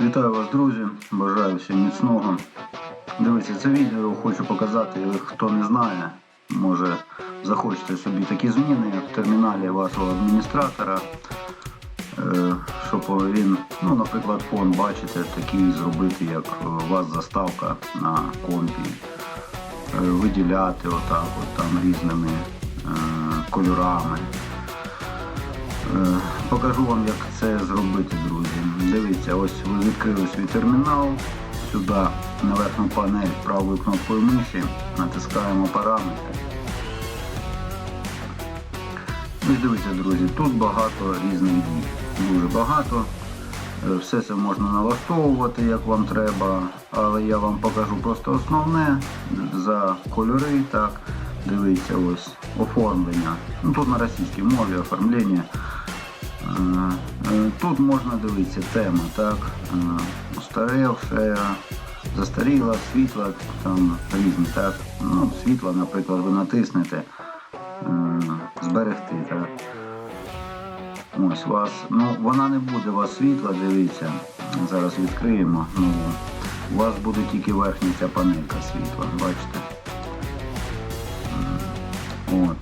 Вітаю вас, друзі! Бажаю всім міцного. Дивіться, це відео хочу показати, хто не знає, може захочете собі такі зміни в терміналі вашого адміністратора, е, щоб він, ну, наприклад, фон бачите, такий зробити, як у вас заставка на компі, Е, виділяти отак, от там різними е, кольорами. Е, Покажу вам, як це зробити, друзі. Дивіться, ось ви відкрили свій термінал. Сюди на верхню панель правою кнопкою миші натискаємо параметри. Ось дивіться, друзі, тут багато різних дій. Дуже багато. Е, Все це можна налаштовувати, як вам треба, але я вам покажу просто основне за кольори. Так, дивіться, ось оформлення. Ну, тут на російській мові оформлення. Е, Тут можна дивитися тема, так, е, устаревше, застаріла, світла, там різні, так. Ну, світло, наприклад, ви натиснете, е, зберегти, так. Ось вас, ну вона не буде у вас світла, дивіться. Зараз відкриємо. Ну, у вас буде тільки верхня ця панелька світла, бачите? От,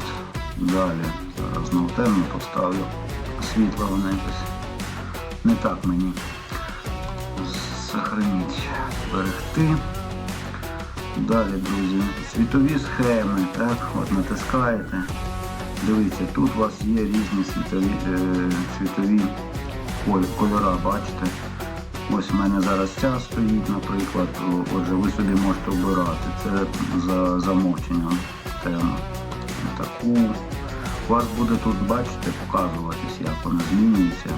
далі. Зараз знову темно поставлю. Світло вона якось не так мені. Сохраніть, зберегти. Далі, друзі, світові схеми, так, от натискаєте. Дивіться, тут у вас є різні світові, е, світові кольора, бачите? Ось у мене зараз ця стоїть, наприклад. Отже, ви собі можете обирати. Це за замовченням тема. Таку. Вас буде тут, бачите, показуватись, як вона змінюється.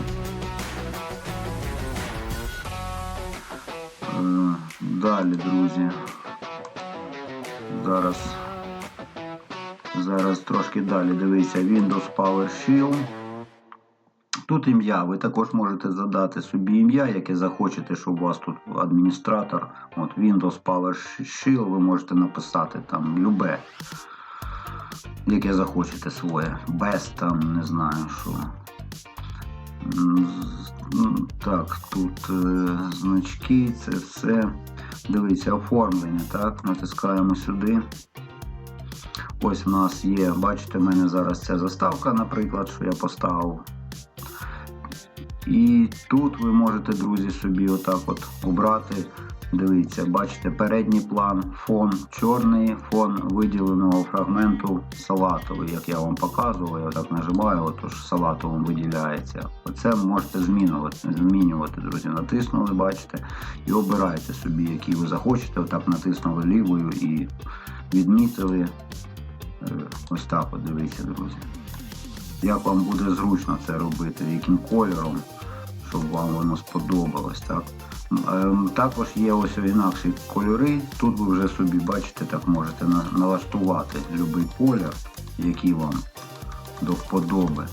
Е, Далі, друзі. Зараз Зараз трошки далі дивіться Windows PowerShell. Тут ім'я. Ви також можете задати собі ім'я, яке захочете, щоб у вас тут адміністратор. От Windows PowerShell ви можете написати там любе, яке захочете своє. Без там, не знаю що. Так, тут е, значки, це все. Дивіться, оформлення. Так, натискаємо сюди. Ось у нас є, бачите, в мене зараз ця заставка, наприклад, що я поставив. І тут ви можете, друзі, собі отак от обрати. Дивіться, бачите, передній план, фон чорний, фон виділеного фрагменту салатовий, як я вам показував, я так нажимаю, отож салатовим виділяється. Оце можете змінювати, змінювати, друзі. Натиснули, бачите, і обирайте собі, який ви захочете. Отак натиснули лівою і відмітили. Е, Ось так от дивіться, друзі. Як вам буде зручно це робити, яким кольором, щоб вам воно сподобалось. Так? Ем, Також є ось інакші кольори. Тут ви вже собі бачите, так можете налаштувати будь-який колір, який вам до вподоби.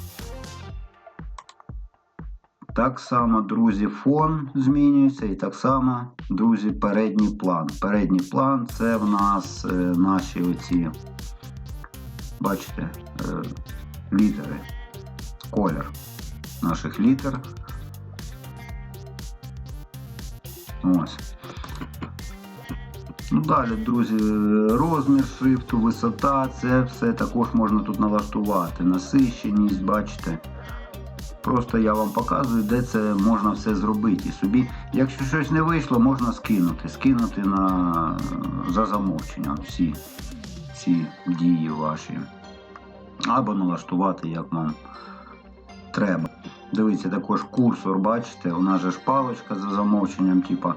Так само, друзі, фон змінюється і так само, друзі, передній план. Передній план це в нас е, наші оці бачите, е, літери, колір наших літер. Ось. Ну, далі, друзі, розмір шрифту, висота, це все також можна тут налаштувати. Насищеність, бачите. Просто я вам показую, де це можна все зробити. Собі, якщо щось не вийшло, можна скинути. Скинути на, за замовченням всі ці дії ваші. Або налаштувати, як вам треба. Дивіться, також курсор, бачите, у нас же ж паличка за замовченням, типа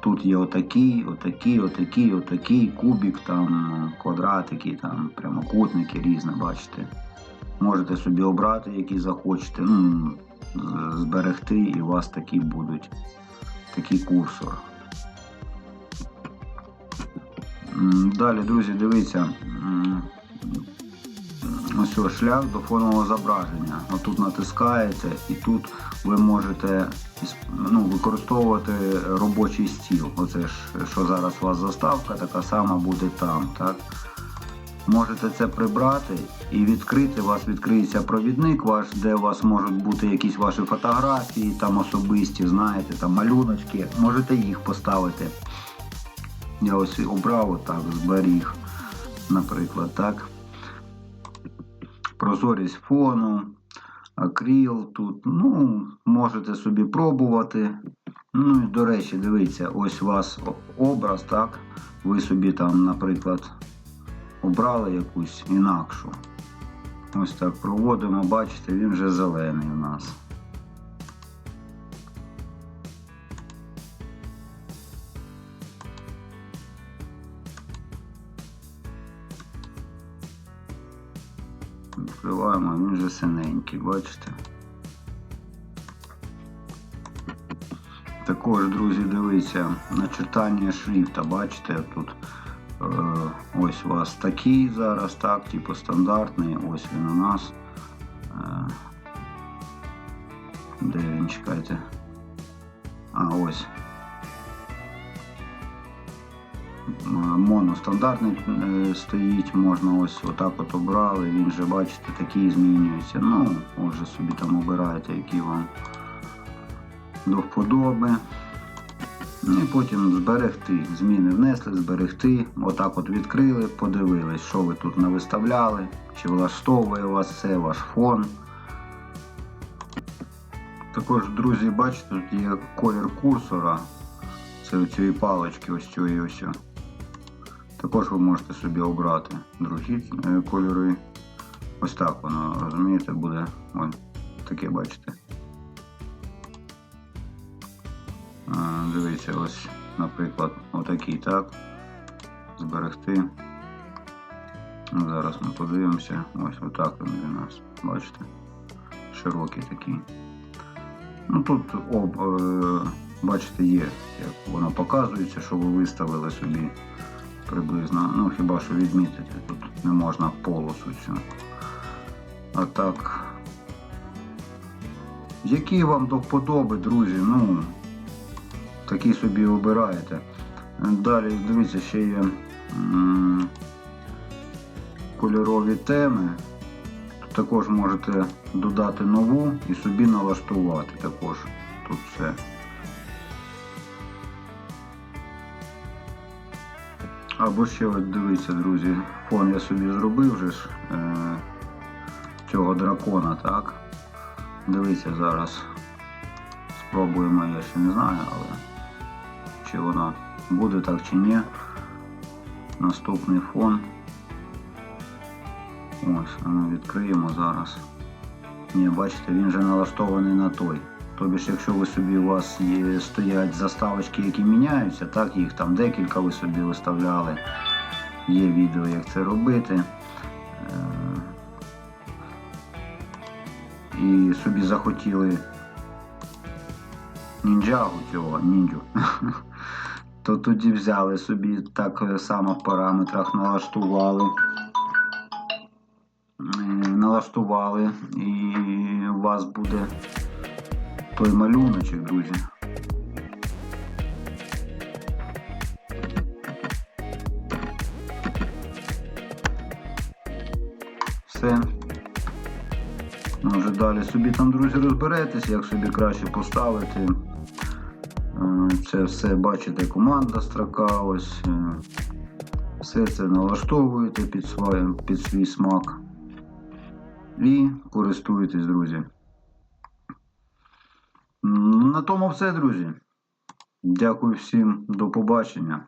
тут є отакий, отакий, отакий, отакий, кубик, там, квадратики, там, прямокутники різні, бачите. Можете собі обрати, які захочете, ну, зберегти, і у вас такі будуть, такий курсор. Далі, друзі, дивіться. Ось ось шлях до фонового зображення. Отут натискаєте і тут ви можете ну, використовувати робочий стіл. Оце ж, що зараз у вас заставка, така сама буде там. Так? Можете це прибрати і відкрити, у вас відкриється провідник ваш, де у вас можуть бути якісь ваші фотографії, там особисті, знаєте, там малюночки. Можете їх поставити. Я ось обрав отак, зберіг, наприклад, так. Прозорість фону, акріл тут. Ну, можете собі пробувати. Ну і до речі, дивіться, ось у вас образ, так? Ви собі там, наприклад, обрали якусь інакшу. Ось так проводимо, бачите, він вже зелений у нас. Відкриваємо, він вже синенький, бачите? Також, друзі, дивіться, начертання шрифта, бачите, тут е, ось у вас такий зараз, так, типу стандартний, ось він у нас. Е, де він, чекайте. А, ось. Моностандартний е, стоїть, можна ось отак от обрали, він же, бачите, такий змінюється. Ну, вже собі там обираєте, які вам до вподоби. Ну, І потім зберегти. Зміни внесли, зберегти. Отак от відкрили, подивились, що ви тут навиставляли, чи влаштовує вас це, ваш фон. Також, друзі, бачите, тут є колір курсора. Це цієї палички, ось цієї ось. Також ви можете собі обрати другі е, кольори. Ось так воно, розумієте, буде. Ось таке бачите. Дивіться, ось, наприклад, отакий, так. Зберегти. Ну, Зараз ми подивимося. Ось отак він у нас. Бачите? Широкий такий. Ну тут об, е, бачите, є, як воно показується, що ви виставили собі приблизно. Ну, хіба що відмітити, тут не можна полосу цю. А так. Які вам до вподоби, друзі? Ну, такі собі обираєте. Далі, дивіться, ще є м, кольорові теми. Тут також можете додати нову і собі налаштувати також тут все. Або ще от дивіться, друзі, фон я собі зробив вже ж е, цього дракона, так? Дивіться зараз. Спробуємо, я ще не знаю, але чи воно буде так чи ні. Наступний фон. Ось, а ну відкриємо зараз. Ні, бачите, він вже налаштований на той. Тобі ж, якщо ви собі у вас є, стоять заставочки, які міняються, так, їх там декілька ви собі виставляли. Є відео, як це робити. Е, І собі захотіли нінджагу цього, ніндзю. То тоді взяли собі так само в параметрах налаштували. Е, Налаштували і у вас буде той малюночок, друзі. Все. Ну, вже далі собі там, друзі, розберетесь, як собі краще поставити. Е, Це все бачите, команда строка. Ось. е, Все це налаштовуєте під, свій, під свій смак. І користуєтесь, друзі. На тому все, друзі. Дякую всім, до побачення.